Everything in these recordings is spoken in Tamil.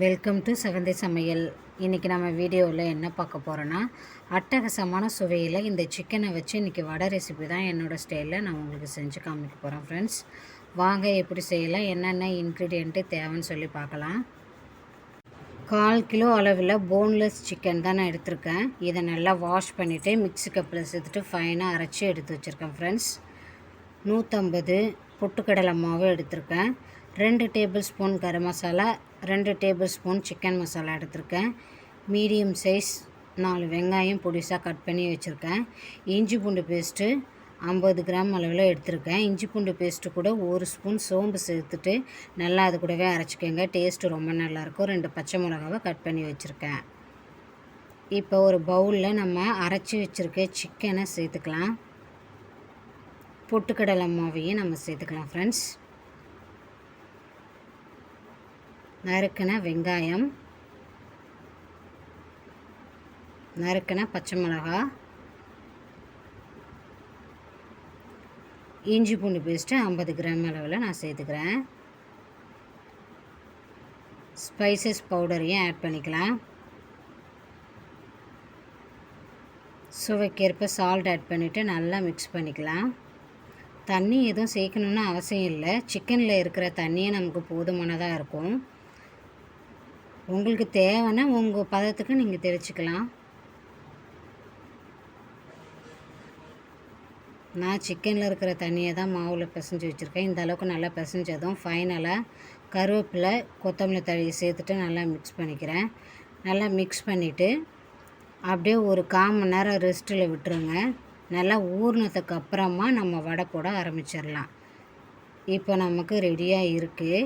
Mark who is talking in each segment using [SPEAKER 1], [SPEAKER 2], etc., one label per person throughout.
[SPEAKER 1] வெல்கம் டு செவந்தி சமையல். இன்றைக்கி நம்ம வீடியோவில் என்ன பார்க்க போகிறோன்னா அட்டகசமான சுவையில் இந்த சிக்கனை வச்சு இன்றைக்கி வடை ரெசிபி தான் என்னோடய ஸ்டைலில் நான் உங்களுக்கு செஞ்சு காமிக்க போகிறேன் ஃப்ரெண்ட்ஸ் வாங்க எப்படி செய்யலாம் என்னென்ன இன்க்ரீடியண்ட்டு தேவைன்னு சொல்லி பார்க்கலாம். கால் கிலோ அளவில் போன்லெஸ் சிக்கன் தான் நான் எடுத்திருக்கேன். இதை நல்லா வாஷ் பண்ணிவிட்டு மிக்ஸி கப்பில் சேர்த்துட்டு ஃபைனாக அரைச்சி எடுத்து வச்சுருக்கேன் ஃப்ரெண்ட்ஸ் நூற்றம்பது பொட்டுக்கடலை மாவு எடுத்திருக்கேன். ரெண்டு டேபிள் ஸ்பூன் கரம் மசாலா ரெண்டு டேபிள் ஸ்பூன் சிக்கன் மசாலா எடுத்திருக்கேன். மீடியம் சைஸ் நாலு வெங்காயம் பொடிசாக கட் பண்ணி வச்சுருக்கேன். இஞ்சி பூண்டு பேஸ்ட்டு ஐம்பது கிராம் அளவில் எடுத்திருக்கேன். இஞ்சி பூண்டு பேஸ்ட்டு கூட ஒரு ஸ்பூன் சோம்பு சேர்த்துட்டு நல்லா அது கூடவே அரைச்சிக்கோங்க. டேஸ்ட்டு ரொம்ப நல்லாயிருக்கும். ரெண்டு பச்சை மிளகாவை கட் பண்ணி வச்சுருக்கேன். இப்போ ஒரு பவுலில் நம்ம அரைச்சி வச்சுருக்க சிக்கனை சேர்த்துக்கலாம். பொட்டுக்கடலை மாவையும் நம்ம சேர்த்துக்கலாம் ஃப்ரெண்ட்ஸ் நறுக்கின வெங்காயம் நறுக்கின பச்சை மிளகா இஞ்சி பூண்டு பேஸ்ட்டு ஐம்பது கிராம் அளவில் நான் சேர்த்துக்கிறேன். ஸ்பைசஸ் பவுடரையும் ஆட் பண்ணிக்கலாம். சுவைக்கேற்ப சால்ட் ஆட் பண்ணிவிட்டு நல்லா மிக்ஸ் பண்ணிக்கலாம். தண்ணி எதுவும் சேர்க்கணுன்னு அவசியம் இல்லை. சிக்கனில் இருக்கிற தண்ணியே நமக்கு போதுமானதாக இருக்கும். உங்களுக்கு தேவைன்னா உங்கள் பதத்துக்கு நீங்கள் தெரிச்சுக்கலாம் நான் சிக்கனில் இருக்கிற தண்ணியை தான் மாவில் பிசைஞ்சு வச்சுருக்கேன். இந்த அளவுக்கு நல்லா பிசைஞ்சதும் ஃபைனலாக கருவேப்பிலை கொத்தமல்லி தழி சேர்த்துட்டு நல்லா மிக்ஸ் பண்ணிக்கிறேன். நல்லா மிக்ஸ் பண்ணிவிட்டு அப்படியே ஒரு கால் மணி நேரம் ரெஸ்ட்டில் விட்டுருங்க. நல்லா ஊறினதுக்கு அப்புறமா நம்ம வடை போட ஆரம்பிச்சிடலாம். இப்போ நமக்கு ரெடியாக இருக்குது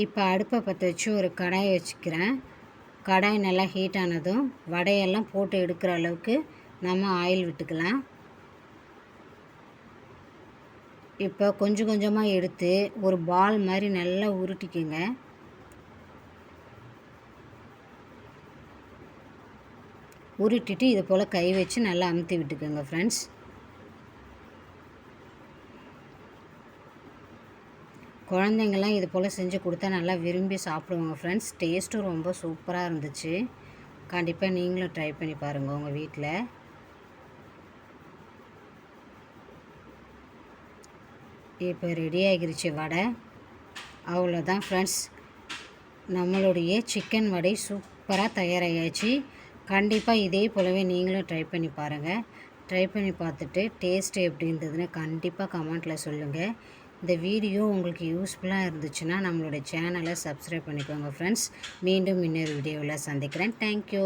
[SPEAKER 1] இப்போ அடுப்பை பற்ற வச்சு ஒரு கடாயை வச்சுக்கிறேன். கடாய் நல்லா ஹீட் ஆனதும் வடையெல்லாம் போட்டு எடுக்கிற அளவுக்கு நம்ம ஆயில் விட்டுக்கலாம். இப்போ கொஞ்சம் கொஞ்சமாக எடுத்து ஒரு பால் மாதிரி நல்லா உருட்டிக்குங்க. உருட்டிட்டு இது போல் கை வச்சு நல்லா அமுத்தி விட்டுக்கோங்க ஃப்ரெண்ட்ஸ் குழந்தைங்கள்லாம் இது போல் செஞ்சு கொடுத்தா நல்லா விரும்பி சாப்பிடுவாங்க ஃப்ரெண்ட்ஸ் டேஸ்ட்டும் ரொம்ப சூப்பராக இருந்துச்சு. கண்டிப்பாக நீங்களும் ட்ரை பண்ணி பாருங்கள் உங்கள் வீட்டில் இப்போ ரெடி ஆகிருச்சு வடை. அவ்வளோதான் ஃப்ரெண்ட்ஸ் நம்மளுடைய சிக்கன் வடை சூப்பராக தயாராகியாச்சு கண்டிப்பாக இதே போலவே நீங்களும் ட்ரை பண்ணி பாருங்கள் ட்ரை பண்ணி பார்த்துட்டு டேஸ்ட்டு எப்படி இருந்ததுன்னு கண்டிப்பாக கமெண்ட்டில் சொல்லுங்கள் இந்த வீடியோ உங்களுக்கு யூஸ்ஃபுல்லாக இருந்துச்சுன்னா நம்மளோட சேனலை சப்ஸ்கிரைப் பண்ணிக்கோங்க ஃப்ரெண்ட்ஸ் மீண்டும் இன்னொரு வீடியோவில் சந்திக்கிறேன். தேங்க்யூ